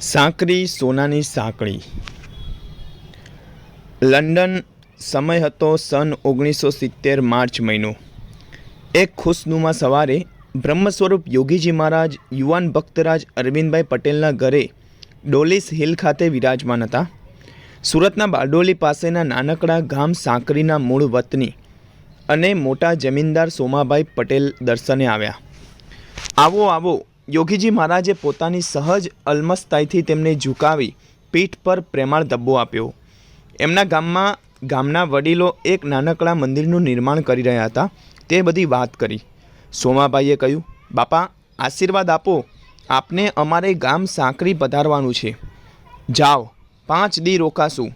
સાંકરી સોનાની સાંકળી. લંડન સમય હતો સન ઓગણીસો સિત્તેર માર્ચ મહિનો. એક ખુશનુમા સવારે બ્રહ્મ સ્વરૂપ યોગીજી મહારાજ યુવાન ભક્તરાજ અરવિંદભાઈ પટેલના ઘરે ડોલીસ હિલ ખાતે વિરાજમાન હતા. સુરતના બારડોલી પાસેના નાનકડા ગામ સાંકરીના મૂળ વતની અને મોટા જમીનદાર સોમાભાઈ પટેલ દર્શને આવ્યા. આવો આવો યોગીજી મહારાજે પોતાની સહજ અલમસ્તાઈથી તેમને ઝુકાવી પીઠ પર પ્રેમાળ ધબ્બો આપ્યો. એમના ગામમાં ગામના વડીલો એક નાનકડા મંદિરનું નિર્માણ કરી રહ્યા હતા. તે બધી વાત કરી. સોમાભાઈએ કહ્યું, બાપા, આશીર્વાદ આપો. આપને અમારે ગામ સાંકરી પધારવાનું છે. જાઓ, પાંચ દી રોકાશું.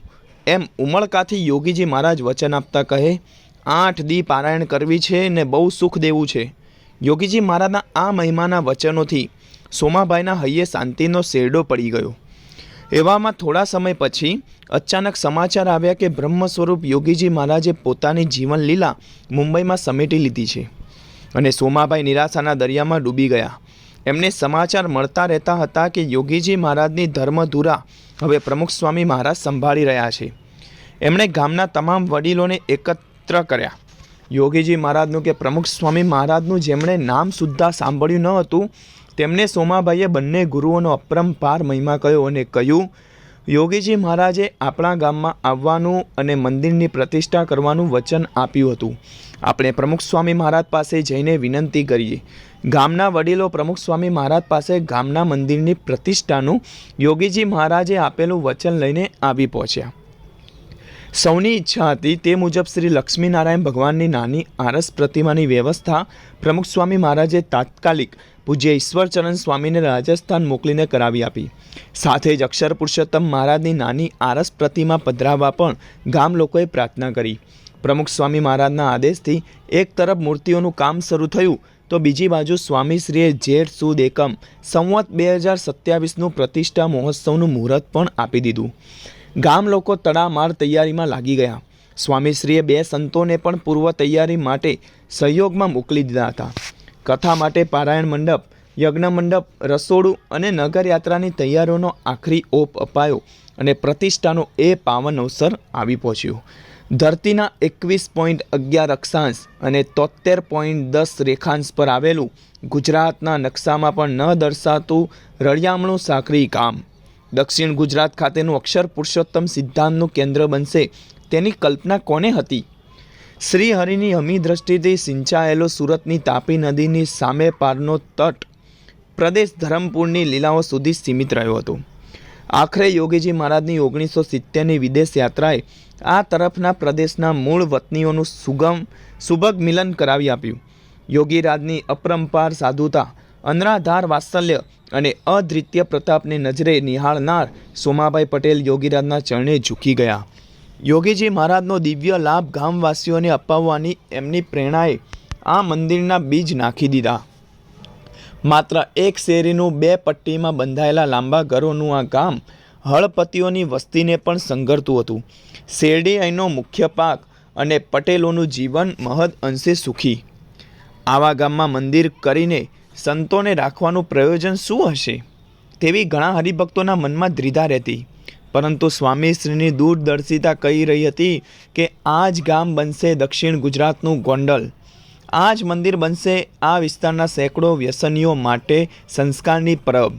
એમ ઉમળકાથી યોગીજી મહારાજ વચન આપતા કહે, આઠ દી પારાયણ કરવી છે ને બહુ સુખ દેવું છે. યોગીજી મહારાજના આ મહિમાના વચનોથી સોમાભાઈના હૈયે શાંતિનો શેરડો પડી ગયો. એવામાં થોડા સમય પછી અચાનક સમાચાર આવ્યા કે બ્રહ્મ સ્વરૂપ યોગીજી મહારાજે પોતાની જીવન લીલા મુંબઈમાં સમેટી લીધી છે અને સોમાભાઈ નિરાશાના દરિયામાં ડૂબી ગયા. એમને સમાચાર મળતા રહેતા હતા કે યોગીજી મહારાજની ધર્મધુરા હવે પ્રમુખ સ્વામી મહારાજ સંભાળી રહ્યા છે. એમણે ગામના તમામ વડીલોને એકત્ર કર્યા. યોગીજી મહારાજનું કે પ્રમુખ સ્વામી મહારાજનું જેમણે નામ સુદ્ધા સાંભળ્યું ન હતું, તેમને સોમાભાઈએ બંને ગુરુઓનો અપરંપાર મહિમા કહ્યો અને કહ્યું યોગીજી મહારાજે આપણા ગામમાં આવવાનું અને મંદિરની પ્રતિષ્ઠા કરવાનું વચન આપ્યું હતું. આપણે પ્રમુખ સ્વામી મહારાજ પાસે જઈને વિનંતી કરીએ. ગામના વડીલો પ્રમુખ સ્વામી મહારાજ પાસે ગામના મંદિરની પ્રતિષ્ઠાનું યોગીજી મહારાજે આપેલું વચન લઈને આવી પહોંચ્યા. સૌની ઈચ્છા હતી તે મુજબ શ્રી લક્ષ્મીનારાયણ ભગવાનની નાની આરસ પ્રતિમાની વ્યવસ્થા પ્રમુખ સ્વામી મહારાજે તાત્કાલિક પૂજ્ય ઈશ્વરચરણ સ્વામીને રાજસ્થાન મોકલીને કરાવી આપી. સાથે જ અક્ષર પુરુષોત્તમ મહારાજની નાની આરસ પ્રતિમા પધરાવવા પણ ગામ લોકોએ પ્રાર્થના કરી. પ્રમુખ સ્વામી મહારાજના આદેશથી એક તરફ મૂર્તિઓનું કામ શરૂ થયું, તો બીજી બાજુ સ્વામીશ્રીએ જેઠ, સુદ, એકમ, સંવત બે હજાર સત્યાવીસનું પ્રતિષ્ઠા મહોત્સવનું મુહૂર્ત પણ આપી દીધું. ગામ લોકો તડામાર તૈયારીમાં લાગી ગયા. સ્વામીશ્રીએ બે સંતોને પણ પૂર્વ તૈયારી માટે સહયોગમાં મોકલી દીધા હતા. કથા માટે પારાયણ મંડપ, યજ્ઞ મંડપ, રસોડું અને નગરયાત્રાની તૈયારીઓનો આખરી ઓપ અપાયો અને પ્રતિષ્ઠાનો એ પાવન અવસર આવી પહોંચ્યો. ધરતીના એકવીસ પોઈન્ટ અગિયાર અક્ષાંશ અને તોતેર પોઈન્ટ દસ રેખાંશ પર આવેલું ગુજરાતના નકશામાં પણ ન દર્શાતું રળિયામણું સાંકરી ગામ. દક્ષિણ ગુજરાત ખાતેનું અક્ષર પુરુષોત્તમ સિદ્ધાંતનું કેન્દ્ર બનશે. તેની કલ્પના કોને હતી? શ્રી હરિની અમી દ્રષ્ટિથી સિંચાયેલો સુરતની તાપી નદીની સામે પારનો તટ પ્રદેશ ધરમપુરની લીલાઓ સુધી સીમિત રહ્યો હતો. આખરે યોગીજી મહારાજની ઓગણીસો સિત્તેરની વિદેશ યાત્રાએ આ તરફના પ્રદેશના મૂળ વતનીઓનું સુગમ સુભગ મિલન કરાવી આપ્યું. યોગીરાજની અપરંપાર સાધુતા અનરાધાર વાત્સલ્ય અને અદ્વિતીય પ્રતાપને નજરે નિહાળનાર સોમાભાઈ પટેલ યોગીરાજના ચરણે ઝૂકી ગયા. યોગીજી મહારાજનો દિવ્ય લાભ ગામવાસીઓને અપાવવાની એમની પ્રેરણાએ આ મંદિરના બીજ નાખી દીધા. માત્ર એક શેરીનું બે પટ્ટીમાં બંધાયેલા લાંબા ઘરોનું આ ગામ હળપતિઓની વસ્તીને પણ સંઘરતું હતું. શેરડી અહીંનો મુખ્ય પાક અને પટેલોનું જીવન મહદ અંશે સુખી. આવા ગામમાં મંદિર કરીને સંતોને રાખવાનું પ્રયોજન શું હશે? તેવી ઘણા હરિભક્તોના મનમાં દ્વિધા રહેતી. પરંતુ સ્વામીશ્રીની દૂરદર્શિતા કહી રહી હતી કે આ જ ગામ બનશે દક્ષિણ ગુજરાતનું ગોંડલ. આ જ મંદિર બનશે આ વિસ્તારના સેંકડો વ્યસનીઓ માટે સંસ્કારની પરબ.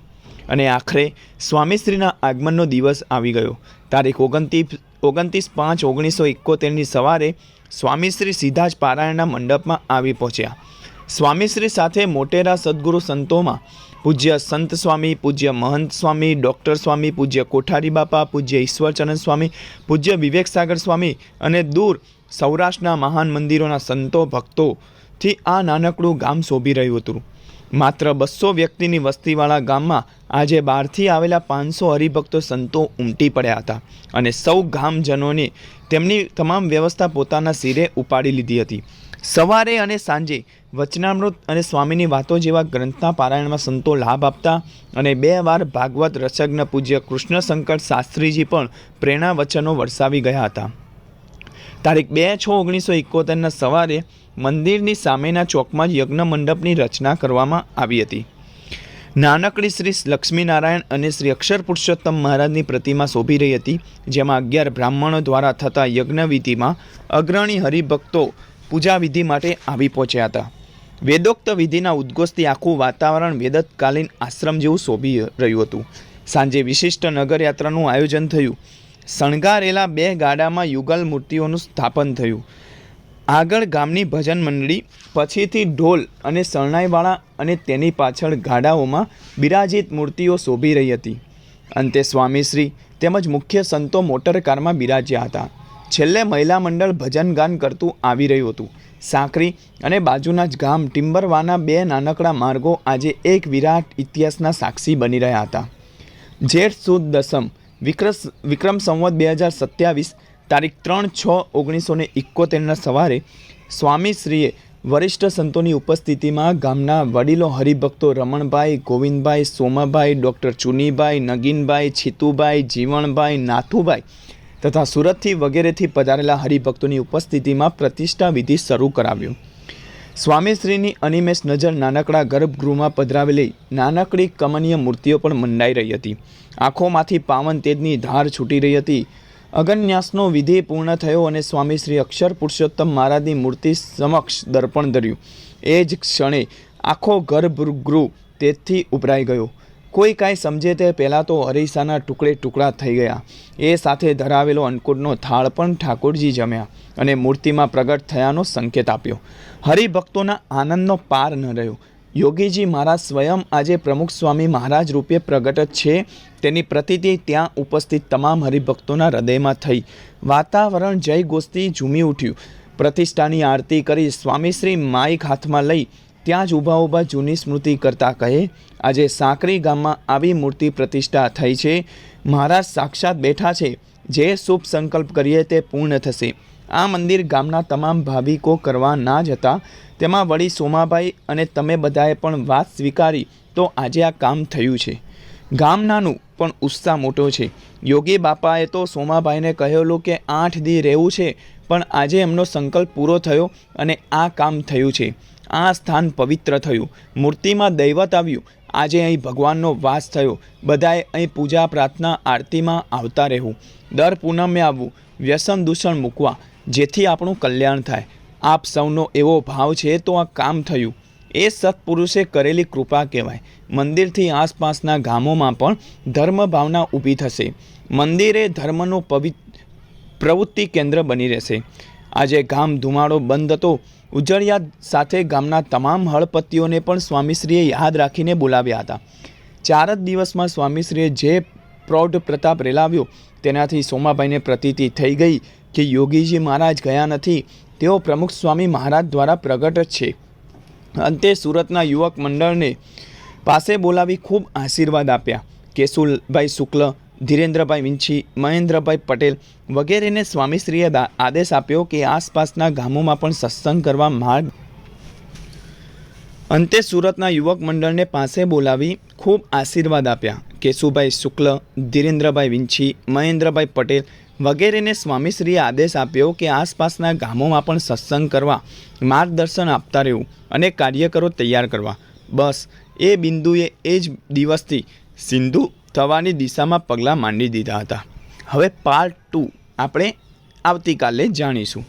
અને આખરે સ્વામીશ્રીના આગમનનો દિવસ આવી ગયો. તારીખ ઓગણત્રીસ ઓગણત્રીસ પાંચ ઓગણીસો એકોતેરની સવારે સ્વામીશ્રી સીધા જ પારાયણના મંડપમાં આવી પહોંચ્યા. સ્વામીશ્રી સાથે મોટેરા સદગુરુ સંતોમાં પૂજ્ય સંત સ્વામી, પૂજ્ય મહંત સ્વામી, ડૉક્ટર સ્વામી, પૂજ્ય કોઠારી બાપા, પૂજ્ય ઈશ્વરચરણ સ્વામી, પૂજ્ય વિવેક સાગર સ્વામી અને દૂર સૌરાષ્ટ્રના મહાન મંદિરોના સંતો, ભક્તોથી આ નાનકડું ગામ શોભી રહ્યું હતું. માત્ર બસો વ્યક્તિની વસ્તીવાળા ગામમાં આજે બહારથી આવેલા પાંચસો હરિભક્તો સંતો ઉમટી પડ્યા હતા અને સૌ ગામજનોને તેમની તમામ વ્યવસ્થા પોતાના સિરે ઉપાડી લીધી હતી. સવારે અને સાંજે વચનામૃત અને સ્વામીની વાતો જેવા ગ્રંથના પારાયણમાં સંતો લાભ આપતા અને બે વાર ભાગવત રસજ્ઞ પૂજ્ય કૃષ્ણશંકર શાસ્ત્રીજી પણ પ્રેરણા વચનો વરસાવી ગયા હતા. તારીખ બે છ ઓગણીસો એકોતેરના સવારે મંદિરની સામેના ચોકમાં જ યજ્ઞ મંડપની રચના કરવામાં આવી હતી. નાનકડી શ્રી લક્ષ્મીનારાયણ અને શ્રી અક્ષર પુરુષોત્તમ મહારાજની પ્રતિમા શોભી રહી હતી, જેમાં અગિયાર બ્રાહ્મણો દ્વારા થતા યજ્ઞવિધિમાં અગ્રણી હરિભક્તો પૂજા વિધિ માટે આવી પહોંચ્યા હતા. વેદોક્ત વિધિના ઉદ્ઘોષથી આખું વાતાવરણ વેદતકાલીન આશ્રમ જેવું શોભી રહ્યું હતું. સાંજે વિશિષ્ટ નગરયાત્રાનું આયોજન થયું. શણગારેલા બે ગાડામાં યુગલ મૂર્તિઓનું સ્થાપન થયું. આગળ ગામની ભજન મંડળી, પછીથી ઢોલ અને શરણાઈવાળા અને તેની પાછળ ગાડાઓમાં બિરાજિત મૂર્તિઓ શોભી રહી હતી. અંતે સ્વામીશ્રી તેમજ મુખ્ય સંતો મોટર કારમાં બિરાજ્યા હતા. છેલ્લે મહિલા મંડળ ભજન ગાન કરતું આવી રહ્યું હતું. સાંકરી અને બાજુના જ ગામ ટિમ્બરવાના બે નાનકડા માર્ગો આજે એક વિરાટ ઇતિહાસના સાક્ષી બની રહ્યા હતા. જેઠ સુદ દસમ વિક્રસ, વિક્રમ સંવત બે હજાર સત્યાવીસ તારીખ ત્રણ છ ઓગણીસો ને ઇકોતેરના સવારે સ્વામીશ્રીએ વરિષ્ઠ સંતોની ઉપસ્થિતિમાં ગામના વડીલો હરિભક્તો રમણભાઈ, ગોવિંદભાઈ, સોમાભાઈ, ડૉક્ટર ચુનીભાઈ, નગીનભાઈ, છીતુભાઈ, જીવણભાઈ, નાથુભાઈ તથા સુરતથી વગેરેથી પધારેલા હરિભક્તોની ઉપસ્થિતિમાં પ્રતિષ્ઠા વિધિ શરૂ કરાવ્યું. સ્વામીશ્રીની અનિમેષ નજર નાનકડા ગર્ભગૃહમાં પધરાવેલી નાનકડી કમનીય મૂર્તિઓ પણ મંડાઈ રહી હતી. આંખોમાંથી પાવન તેજની ધાર છૂટી રહી હતી. અગન્યાસનો વિધિ પૂર્ણ થયો અને સ્વામી શ્રી અક્ષર પુરુષોત્તમ મહારાજની મૂર્તિ સમક્ષ દર્પણ ધર્યું. એ જ ક્ષણે આખો ગર્ભગૃહ તેજથી ઉભરાઈ ગયો. કોઈ કાંઈ સમજે તે પહેલાં તો અરીસાના ટુકડે ટુકડા થઈ ગયા. એ સાથે ધરાવેલો અન્નકૂટનો થાળ પણ ઠાકોરજી જમ્યા અને મૂર્તિમાં પ્રગટ થયાનો સંકેત આપ્યો. હરિભક્તોના આનંદનો પાર ન રહ્યો. યોગીજી મહારાજ સ્વયં આજે પ્રમુખ સ્વામી મહારાજ રૂપે પ્રગટ છે. તેની પ્રતિતિ ત્યાં ઉપસ્થિત તમામ હરિભક્તોના હૃદયમાં થઈ. વાતાવરણ જય ગોસ્તી ઝૂમી ઉઠ્યું. પ્રતિષ્ઠાની આરતી કરી સ્વામીશ્રી માઇક હાથમાં લઈ ત્યાં જ ઊભા ઊભા જૂની સ્મૃતિ કરતા કહે, આજે સાંકરી ગામમાં આવી મૂર્તિ પ્રતિષ્ઠા થઈ છે. મહારાજ સાક્ષાત બેઠા છે. જે શુભ સંકલ્પ કરીએ તે પૂર્ણ થશે. આ મંદિર ગામના તમામ ભાવિકો કરવા ના જ હતા. તેમાં વળી સોમાભાઈ અને તમે બધાએ પણ વાત સ્વીકારી, તો આજે આ કામ થયું છે. ગામ નાનું, પણ ઉત્સાહ મોટો છે. યોગી બાપાએ તો સોમાભાઈને કહેલું કે આઠ દી રહેવું છે, પણ આજે એમનો સંકલ્પ પૂરો થયો અને આ કામ થયું છે. આ સ્થાન પવિત્ર થયું, મૂર્તિમાં દૈવત આવ્યું. આજે અહીં ભગવાનનો વાસ થયો. બધાએ અહીં પૂજા, પ્રાર્થના, આરતીમાં આવતા રહેવું. દર પૂનમે આવવું, વ્યસન દૂષણ મૂકવા, જેથી આપણું કલ્યાણ થાય. આપ સૌનો એવો ભાવ છે તો આ કામ થયું. એ સત્પુરુષે કરેલી કૃપા કહેવાય. મંદિરથી આસપાસના ગામોમાં પણ ધર્મ ભાવના ઊભી થશે. મંદિરે ધર્મનું પવિ, પ્રવૃત્તિ કેન્દ્ર બની રહેશે. આજે ગામ ધુમાડો બંધ હતો. ઉજળિયા સાથે ગામના તમામ હળપતિઓને પણ સ્વામીશ્રીએ યાદ રાખીને બોલાવ્યા હતા. ચાર જ દિવસમાં સ્વામીશ્રીએ જે પ્રૌઢ પ્રતાપ રેલાવ્યો, તેનાથી સોમાભાઈને પ્રતીતિ થઈ ગઈ કે યોગીજી મહારાજ ગયા નથી. તેઓ પ્રમુખ સ્વામી મહારાજ દ્વારા પ્રગટ છે. અંતે સુરતના યુવક મંડળને પાસે બોલાવી ખૂબ આશીર્વાદ આપ્યા. કેશુલભાઈ શુક્લ ધીરેન્દ્રભાઈ વિંછી મહેન્દ્રભાઈ પટેલ વગેરેને સ્વામીશ્રીએ આદેશ આપ્યો કે આસપાસના ગામોમાં પણ સત્સંગ કરવા માર્ગ અંતે સુરતના યુવક મંડળને પાસે બોલાવી ખૂબ આશીર્વાદ આપ્યા. કેશુભાઈ શુક્લ, ધીરેન્દ્રભાઈ વિંછી મહેન્દ્રભાઈ પટેલ વગેરેને સ્વામીશ્રીએ આદેશ આપ્યો કે આસપાસના ગામોમાં પણ સત્સંગ કરવા માર્ગદર્શન આપતા રહેવું અને કાર્યકરો તૈયાર કરવા. બસ, એ બિંદુએ એ જ દિવસથી સિંધુ થવાની દિશામાં પગલાં માંડી દીધા હતા. હવે પાર્ટ ટુ આપણે આવતીકાલે જાણીશું.